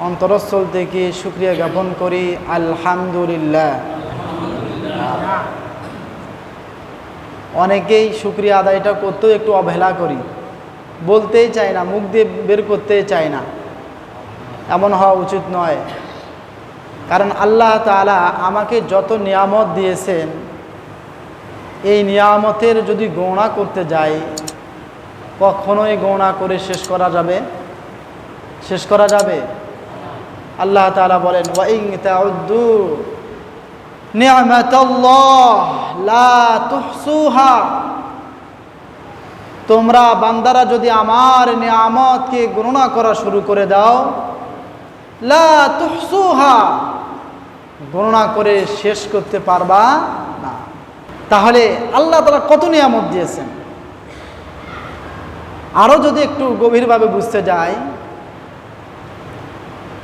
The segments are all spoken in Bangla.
অন্তরস্থল থেকে শুক্রিয়া জ্ঞাপন করি, আলহামদুলিল্লাহ। অনেকেই শুক্রিয়া আদায়টা করতেও একটু অবহেলা করি। বলতেই চায় না, মুখ দিয়ে বের করতেই চায় না। এমন হওয়া উচিত নয়। কারণ আল্লাহ তালা আমাকে যত নিয়ামত দিয়েছেন, এই নিয়ামতের যদি গণনা করতে যাই, কখনোই গণনা করে শেষ করা যাবে? শেষ করা যাবে? আল্লাহ তালা বলেন, ওয়াইং তাউদ্দু তোমরা বান্দারা যদি আমার নিয়ামতকে গণনা করা শুরু করে দাও, লা গণনা করে শেষ করতে পারবা না। তাহলে আল্লাহ তালা কত নিয়ামত দিয়েছেন? আরও যদি একটু গভীরভাবে বুঝতে যাই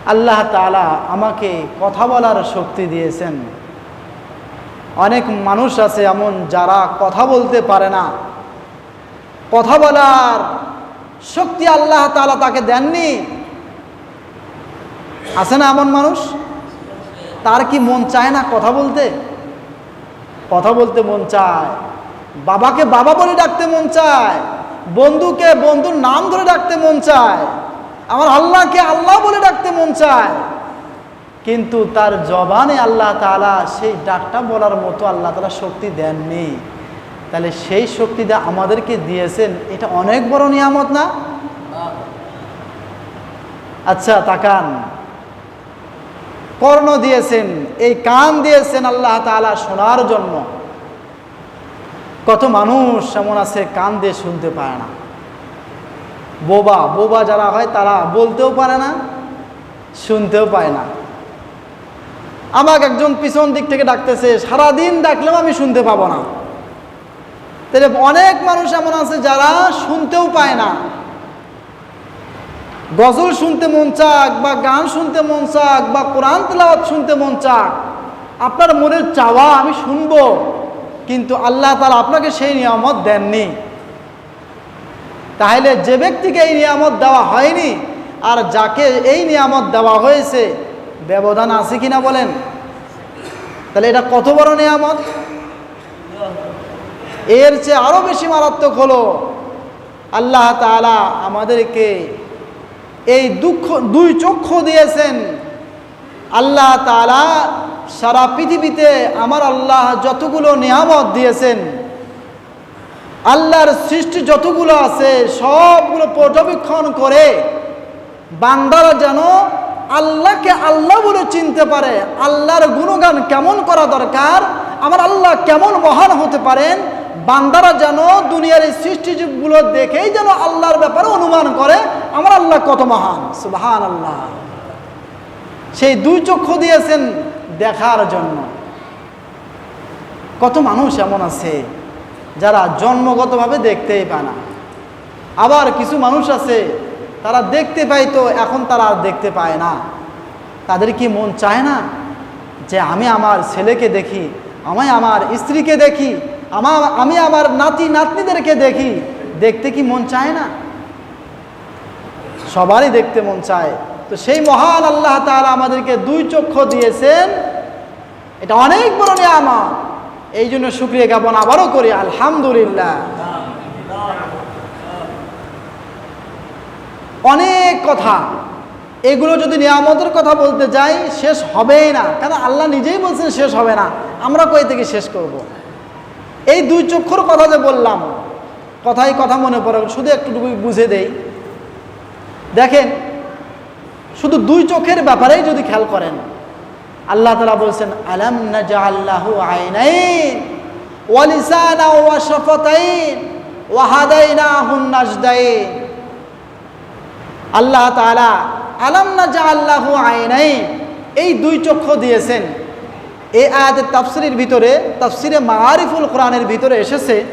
আল্লাহ তালা আমাকে কথা বলার শক্তি দিয়েছেন। অনেক মানুষ আছে এমন যারা কথা বলতে পারে না। কথা বলার শক্তি আল্লাহ তালা তাকে দেননি। আছে না এমন মানুষ? তার কি মন চায় না কথা বলতে? কথা বলতে মন চায়। বাবাকে বাবা বলে ডাকতে মন চায়। বন্ধুকে বন্ধুর নাম ধরে ডাকতে মন চায়। আমার আল্লাহকে আল্লাহ বলে ডাকতে মন চায়। কিন্তু তার জবানে আল্লাহ তালা সেই ডাকটা বলার মতো আল্লাহ তালা শক্তি দেননি। তাহলে সেই শক্তিটা আমাদেরকে দিয়েছেন, এটা অনেক বড় নিয়ামত না? আচ্ছা তাকান। কর্ণ দিয়েছেন, এই কান দিয়েছেন আল্লাহ তালা শোনার জন্য। কত মানুষ এমন আছে কান দিয়ে শুনতে পায় না। বোবা বোবা যারা হয় তারা বলতেও পারে না, শুনতেও পায় না। আমাকে একজন পিছন দিক থেকে ডাকতেছে, সারাদিন ডাকলেও আমি শুনতে পাবো না। তাহলে অনেক মানুষ এমন আছে যারা শুনতেও পায় না। গজল শুনতে মন চাক বা গান শুনতে মন চাক বা কোরআন তেলাওয়াত শুনতে মন চাক, আপনার মনের চাওয়া আমি শুনব, কিন্তু আল্লাহ তালা আপনাকে সেই নিয়ামত দেননি। তাহলে যে ব্যক্তিকে এই নিয়ামত দেওয়া হয়নি আর যাকে এই নিয়ামত দেওয়া হয়েছে, ব্যবধান আছে কিনা বলেন? তাহলে এটা কত বড় নিয়ামত? এর চেয়ে আরও বেশি মারাত্মক হলো, আল্লাহ তালা আমাদেরকে এই দুঃখ, দুই চক্ষু দিয়েছেন। আল্লাহ তালা সারা পৃথিবীতে আমার আল্লাহ যতগুলো নিয়ামত দিয়েছেন আল্লাহর সৃষ্টি যতগুলো আছে, সবগুলো পর্যবেক্ষণ করে বান্দারা যেন আল্লাহকে আল্লাহ বলে চিনতে পারে, আল্লাহর গুণগান কেমন করা দরকার, আমার আল্লাহ কেমন মহান হতে পারেন, বান্দারা যেন দুনিয়ার এই সৃষ্টিগুলো দেখেই যেন আল্লাহর ব্যাপারে অনুমান করে, আমার আল্লাহ কত মহান সুবাহান আল্লাহ সেই দুই চক্ষু দিয়েছেন দেখার জন্য। কত মানুষ এমন আছে যারা জন্মগতভাবে দেখতেই পায় না। আবার কিছু মানুষ আছে, তারা দেখতে পায় তো, এখন তারা আর দেখতে পায় না। তাদের কি মন চায় না যে আমি আমার ছেলেকে দেখি, আমি আমার স্ত্রীকে দেখি, আমার, আমি আমার নাতি, নাতনিদেরকে দেখি, দেখতে কি মন চায় না? সবারই দেখতে মন চায়। তো সেই মহান আল্লাহ তাআলা আমাদেরকে দুই চক্ষু দিয়েছেন। এটা অনেক বড় নিয়ামত। এই জন্য শুক্রিয়া জ্ঞাপন আবারও করি, আলহামদুলিল্লাহ। অনেক কথা, এগুলো যদি নিয়ামতের কথা বলতে যাই, শেষ হবেই না। কারণ আল্লাহ নিজেই বলছেন শেষ হবে না। আমরা কই থেকে শেষ করব। এই দুই চক্ষুর কথা যে বললাম, কথাই কথা মনে পড়ে, শুধু একটু বুঝে দেই। দেখেন, শুধু দুই চোখের ব্যাপারেই যদি খেয়াল করেন আল্লাহ তালা বলছেন, আলাম নাজা আল্লাহ হুন আল্লাহ আলাম আইনাইন এই দুই চক্ষু দিয়েছেন। এই আয়াতের তাফসিরের ভিতরে, তাফসিরে মারিফুল কোরআনের ভিতরে এসেছে,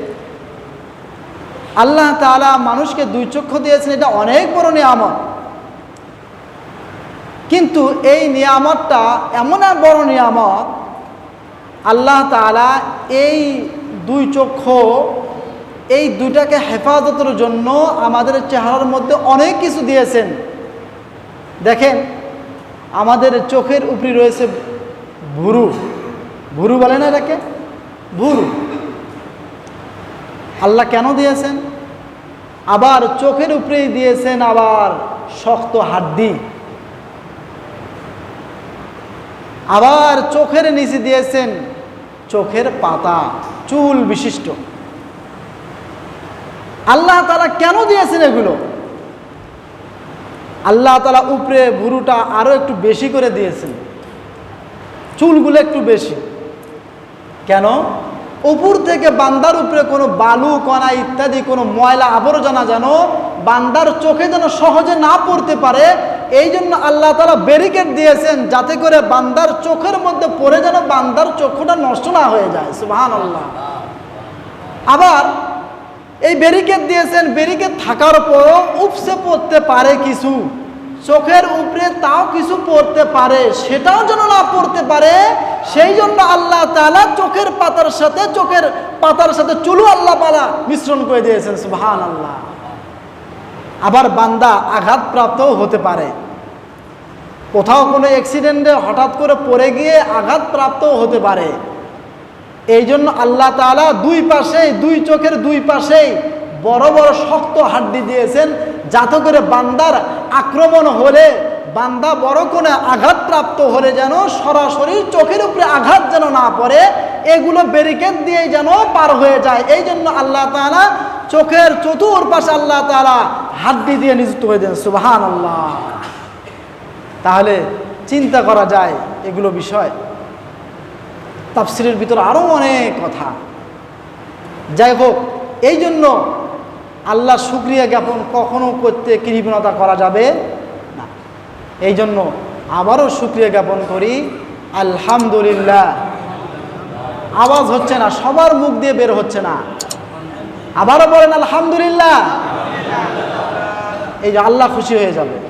আল্লাহ তাআলা মানুষকে দুই চক্ষু দিয়েছেন, এটা অনেক বড় নিয়ামত। কিন্তু এই নিয়ামতটা, এমন এক বড় নিয়ামত, আল্লাহ তাআলা এই দুই চক্ষু, এই দুইটাকে হেফাজতের জন্য আমাদের চেহারার মধ্যে অনেক কিছু দিয়েছেন। দেখেন, আমাদের চোখের উপরে রয়েছে ভুরু। ভুরু বলে না এটাকে? ভুরু। আল্লাহ কেন দিয়েছেন? আবার চোখের উপরেই দিয়েছেন আবার শক্ত হাড্ডি। আবার চোখের নিচে দিয়েছেন চোখের পাতা, চুল বিশিষ্ট। আল্লাহ তারা কেন দিয়েছেন এগুলো? আল্লাহ তালা উপরে ভুরুটা আরও একটু বেশি করে দিয়েছেন। চুলগুলো একটু বেশি। কেন? উপর থেকে বান্দার উপরে কোনো বালু, কণা ইত্যাদি, কোনো ময়লা, আবর্জনা যেন বান্দার চোখে যেন সহজে না পড়তে পারে এই জন্য আল্লাহ তালা ব্যারিকেড দিয়েছেন যাতে করে বান্দার চোখের মধ্যে পড়ে যেন বান্দার চক্ষুটা নষ্ট না হয়ে যায়। সুবাহান আল্লাহ আবার এই ব্যারিকেড দিয়েছেন ব্যারিকেড থাকার পরও উপসে পড়তে পারে কিছু, চোখের উপরে তাও কিছু পড়তে পারে, সেটাও যেন না পড়তে পারে সেই জন্য আল্লাহ তালা চোখের পাতার সাথে, চোখের পাতার সাথে চুলু আল্লাহ পালা মিশ্রণ করে দিয়েছেন সুবহান আল্লাহ আবার বান্দা আঘাতপ্রাপ্তও হতে পারে। কোথাও কোনো অ্যাক্সিডেন্টে হঠাৎ করে পড়ে গিয়ে আঘাতপ্রাপ্তও হতে পারে। এই জন্য আল্লাহ তাআলা দুই পাশেই, দুই চোখের দুই পাশেই বড় বড় শক্ত হাড্ডি দিয়েছেন যাতে করে বান্দার আক্রমণ হলে, বান্দা বড় কোনো আঘাতপ্রাপ্ত হলে যেন সরাসরি চোখের উপরে আঘাত যেন না পড়ে এগুলো ব্যারিকেড দিয়ে যেন পার হয়ে যায়। এই জন্য আল্লাহ তাআলা চোখের চতুর্পাশে আল্লাহ তাআলা হাড্ডি দিয়ে নিযুক্ত হয়ে দেন সুবাহান আল্লাহ তাহলে চিন্তা করা যায় এগুলো বিষয়। তাফসিরের ভিতর আরও অনেক কথা। যাই হোক, এই জন্য আল্লাহ শুক্রিয়া জ্ঞাপন কখনো করতে কৃপণতা করা যাবে না। এই জন্য আবারও শুক্রিয়া জ্ঞাপন করি, আলহামদুলিল্লাহ। আওয়াজ হচ্ছে না, সবার মুখ দিয়ে বের হচ্ছে না। আবারও বলেন, আলহামদুলিল্লাহ। এই যে আল্লাহ খুশি হয়ে যাবে।